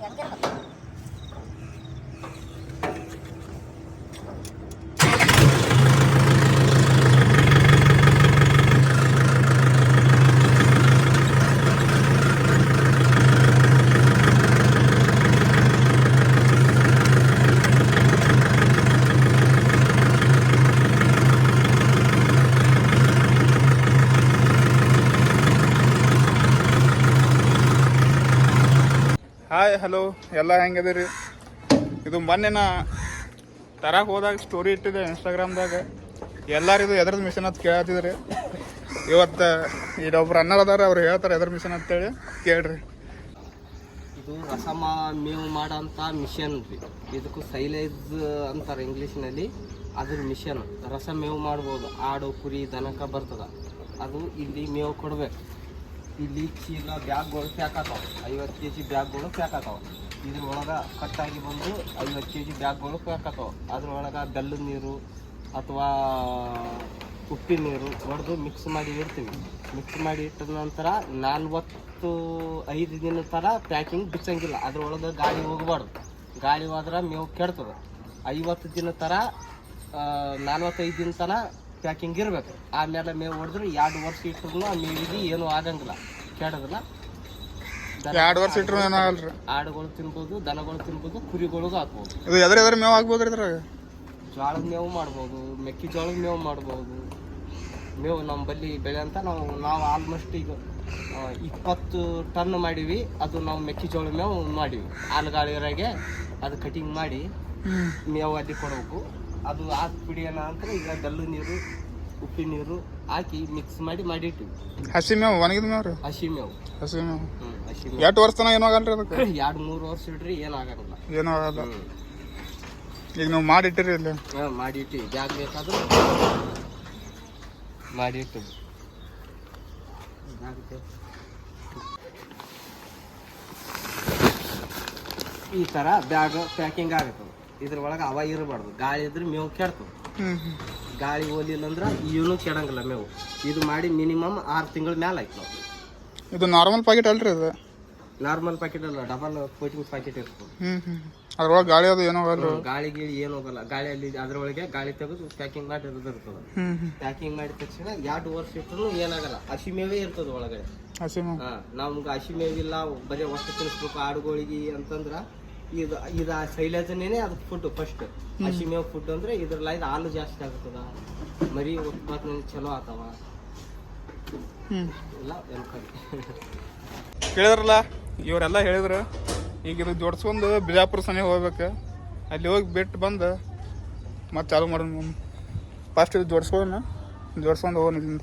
Gắn. Hi hello ಎಲ್ಲ ಹೆಂಗದಿರಿ ಇದು ಮೊನ್ನೆ ನಾ ತರಕ್ಕೆ ಹೋದಾಗ ಸ್ಟೋರಿ ಇಟ್ಟಿದೆ ಇನ್ಸ್ಟಾಗ್ರಾಮ್ದಾಗ ಎಲ್ಲರಿದು ಎದ್ರದ್ದು ಮಿಷನ್ ಅಂತ ಕೇಳತ್ತಿದ್ರಿ ಇವತ್ತು ಇಲ್ಲೊಬ್ರು ಅನ್ನರ್ ಅದಾರ, ಅವ್ರು ಹೇಳ್ತಾರೆ ಎದ್ರ ಮಿಷನ್ ಅಂತೇಳಿ. ಕೇಳ್ರಿ. ಇದು ರಸಮ ಮೇವು ಮಾಡೋಂಥ ಮಿಷನ್ ರೀ. ಇದಕ್ಕೂ ಸೈಲೇಜ್ ಅಂತಾರೆ ಇಂಗ್ಲೀಷ್ನಲ್ಲಿ ಅದ್ರ ಮಿಷನ್ ರಸ ಮೇವು ಮಾಡ್ಬೋದು. ಆಡು, ಕುರಿ ದನಕ ಬರ್ತದ. ಅದು ಇಲ್ಲಿ ಮೇವು ಕೊಡ್ಬೇಕು. ಇಲ್ಲಿ ಚೀಲ ಬ್ಯಾಗ್ಗಳು ಪ್ಯಾಕ್ ಆತಾವ ಐವತ್ತು ಕೆ ಜಿ ಬ್ಯಾಗ್ಗಳು ಪ್ಯಾಕ್ ಆತಾವ ಇದ್ರೊಳಗೆ ಕಟ್ಟಾಗಿ ಬಂದು ಐವತ್ತು ಕೆ ಜಿ ಬ್ಯಾಗ್ಗಳು ಪ್ಯಾಕ್ ಆತಾವ ಅದ್ರೊಳಗೆ ಬೆಲ್ಲದ ನೀರು ಅಥವಾ ಉಪ್ಪಿನ ನೀರು ಹೊಡೆದು ಮಿಕ್ಸ್ ಮಾಡಿ ಇಡ್ತೀವಿ. ಮಿಕ್ಸ್ ಮಾಡಿ ಇಟ್ಟ ನಂತರ ನಲ್ವತ್ತು ಐದು ದಿನ ಥರ ಪ್ಯಾಕಿಂಗ್ ಬಿಚ್ಚಂಗಿಲ್ಲ. ಅದ್ರೊಳಗೆ ಗಾಳಿ ಹೋಗಬಾರ್ದು. ಗಾಳಿ ಹೋದ್ರೆ ಮೇವು ಕೆಡ್ತದೆ. ಐವತ್ತು ದಿನ ಥರ ನಲ್ವತ್ತೈದು ದಿನ ತನ ಪ್ಯಾಕಿಂಗ್ ಇರಬೇಕು. ಆಮೇಲೆ ಮೇವು ಹೊಡೆದ್ರೆ ಎರಡು ವರ್ಷ ಇಟ್ಟರು ಆ ಮೇವಿಗೆ ಏನೂ ಆಗಂಗಿಲ್ಲ. ಕೆಡೋದಿಲ್ಲ. ಎರಡು ವರ್ಷ ಇಟ್ರು ಏನಾಗಲ್ರಿ ಆಡುಗಳು ತಿನ್ಬೋದು ದನಗಳು ತಿನ್ಬೋದು ಕುರಿಗಳಿಗೂ ಹಾಕ್ಬೋದು. ಇದು ಎದ್ರ ಎದ್ರ ಮೇವು ಹಾಕ್ಬೋದು ಇದ್ರಾಗ? ಜೋಳದ ಮೇವು ಮಾಡ್ಬೋದು ಮೆಕ್ಕೆಜೋಳದ ಮೇವು ಮಾಡ್ಬೋದು. ಮೇವು ನಮ್ಮ ಬಲ್ಲಿ ಬೆಳೆ ಅಂತ ನಾವು ನಾವು ಆಲ್ಮೋಸ್ಟ್ ಈಗ ಇಪ್ಪತ್ತು ಟನ್ ಮಾಡೀವಿ. ಅದು ನಾವು ಮೆಕ್ಕೆಜೋಳ ಮೇವು ಮಾಡೀವಿ. ಆಲುಗಾಳಿಯರಾಗೆ ಅದು ಕಟಿಂಗ್ ಮಾಡಿ ಮೇವು ಅಲ್ಲಿ ಕೊಡಬೇಕು. ಅದು ಹಾಕಿ ಬಿಡಿಯೋಣ ಅಂತ ಈಗ ಬೆಲ್ಲ ನೀರು ಉಪ್ಪಿನ ನೀರು ಹಾಕಿ ಮಿಕ್ಸ್ ಮಾಡಿ ಮಾಡಿಟ್ಟಿವಿ. ಹಸಿ ಮೇವು ಒಣಗಿದ ಮೇವ್ರಿ ರೀ ಹಸಿ ಮೇವು ಹಸಿ ಮೇವು ಹ್ಞೂ ಹಸಿ ಮೇವು ಎಷ್ಟು ವರ್ಷ ತನಕ ಏನೂ ಆಗಲ್ರಿ ಅದಕ್ಕೆ? ಎರಡು ಮೂರು ವರ್ಷ ಇಡ್ರಿ ಏನಾಗಲ್ಲ ಏನೂ ಆಗಲ್ಲ. ಈಗ ನಾವು ಮಾಡಿಟ್ಟಿರಿ ಇಲ್ಲಿ? ಹಾಂ ಮಾಡಿಟ್ಟಿವಿ. ಜಾಗ ಬೇಕಾದ್ರೆ ಮಾಡಿಟ್ಟು ಈ ಥರ ಬ್ಯಾಗ್ ಪ್ಯಾಕಿಂಗ್ ಆಗುತ್ತೆ. ಇದ್ರ ಒಳಗೆ ಅವ ಇರಬಾರ್ದು. ಗಾಳಿ ಇದ್ರೆ ಮೇವು ಕೆಡ್ತದೆ. ಹ್ಞೂ ಗಾಳಿ ಓದಿಲ್ಲ ಅಂದ್ರೆ ಇವನು ಕೆಡಂಗಿಲ್ಲ ಮೇವು. ಇದು ಮಾಡಿ ಮಿನಿಮಮ್ ಆರು ತಿಂಗಳ ಮೇಲೆ ಆಯ್ತು ನಾವು. ಇದು ನಾರ್ಮಲ್ ಪ್ಯಾಕೆಟ್ ಅಲ್ರಿ ಅದು ನಾರ್ಮಲ್ ಪ್ಯಾಕೆಟ್ ಅಲ್ಲ ಡಬಲ್ ಕೋಚಿಂಗ್ ಪ್ಯಾಕೆಟ್ ಇರ್ತದೆ. ಅದ್ರೊಳಗೆ ಗಾಳಿ ಅದು ಏನೋ ಆಗಲ್ಲ. ಗಾಳಿ ಗೀಳಿ ಏನು ಹೋಗಲ್ಲ ಗಾಳಿಯಲ್ಲಿ ಅದರೊಳಗೆ ಗಾಳಿ ತೆಗೆದು ಪ್ಯಾಕಿಂಗ್ ಮಾಡಿ ಇರ್ತದೆ. ಪ್ಯಾಕಿಂಗ್ ಮಾಡಿದ ತಕ್ಷಣ ಎರಡು ವರ್ಷ ಇಟ್ಟರು ಏನಾಗಲ್ಲ. ಹಸಿ ಮೇವೇ ಇರ್ತದೆ ಒಳಗಡೆ. ಹಸಿ ನಮ್ಗೆ ಹಸಿ ಮೇವಿಲ್ಲ ಬರೀ ಹೊಸ ತಿನ್ಸ್ಬೇಕು ಆಡುಗಳಿಗೆ ಅಂತಂದ್ರ ಇದು ಇದು ಶೈಲಜನೇನೆ ಅದು ಫುಡ್ ಫಸ್ಟ್ ಹಸಿ ಮೇವು ಫುಡ್ ಅಂದ್ರೆ ಇದ್ರಲ್ಲ ಇದು ಹಾಲು ಜಾಸ್ತಿ ಆಗ್ತದ ಮರಿ ಉತ್ಪಾದನೆ ಚಲೋ ಆತವ ಹ್ಞೂ ಎಲ್ಲ ಕೇಳಿದ್ರಲ್ಲ ಇವರೆಲ್ಲ ಹೇಳಿದ್ರು ಈಗ ಇದು ಜೋಡಿಸ್ಕೊಂಡು ಬಿಜಾಪುರ ಸನಿ ಹೋಗ್ಬೇಕು. ಅಲ್ಲಿ ಹೋಗಿ ಬಿಟ್ಟು ಬಂದು ಮತ್ತೆ ಚಾಲು ಮಾಡೋಣ. ಫಸ್ಟ್ ಇದು ಜೋಡಿಸ್ಕೊಂಡು ಜೋಡಿಸ್ಕೊಂಡು ಹೋಗೋಣ ಇಲ್ಲಿಂದ.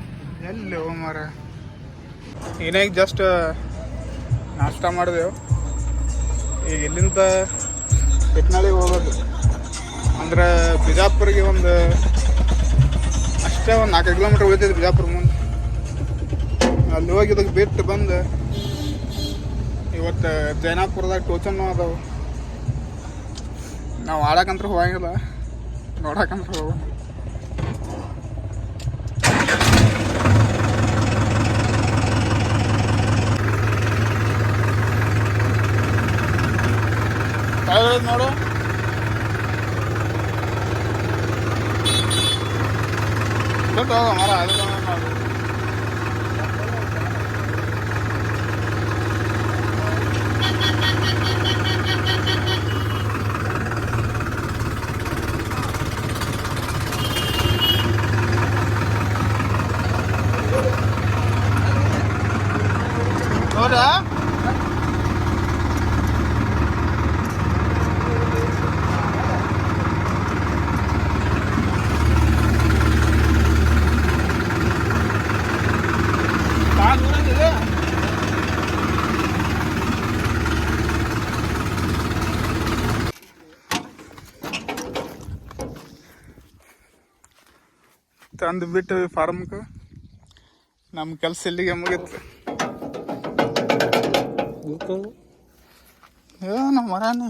ಎಲ್ಲಿ ಹೋಮರ ಏನಾಗ ಜಸ್ಟ್ ನಾಷ್ಟ ಮಾಡಿದೆವು ಈಗ ಇಲ್ಲಿಂದ ಬೆಟ್ನಾಳಿಗೆ ಹೋಗೋದು. ಅಂದ್ರೆ ಬಿಜಾಪುರಿಗೆ ಒಂದು ಅಷ್ಟೇ ಒಂದು ನಾಲ್ಕು ಕಿಲೋಮೀಟ್ರ್ ಉಳಿತೈತೆ ಬಿಜಾಪುರ ಮುಂದೆ. ಅಲ್ಲಿ ಹೋಗಿ ಇದಕ್ಕೆ ಬಿಟ್ಟು ಬಂದು ಇವತ್ತು ಜೈನಾಪುರದಾಗ ಟೋಚನ್ನು ಅದಾವೆ. ನಾವು ಆಡಕ್ಕಂತ್ರ ಹೋಗಂಗಿಲ್ಲ. ನೋಡಕ್ಕಂತ್ರ ಹೋಗೋ ನೋಡು ಬಿಟ್ಟು ಹೋಗೋ ಮರ ಅದಕ್ಕೆ ಮಾಡು ತಂದು ಬಿಟ್ಟು ಫಾರ್ಮ್ಗೆ. ನಮ್ಮ ಕೆಲಸ ಇಲ್ಲಿಗೆ ಮುಗೀತು. ಏ ನಮ್ಮ ಮರನ.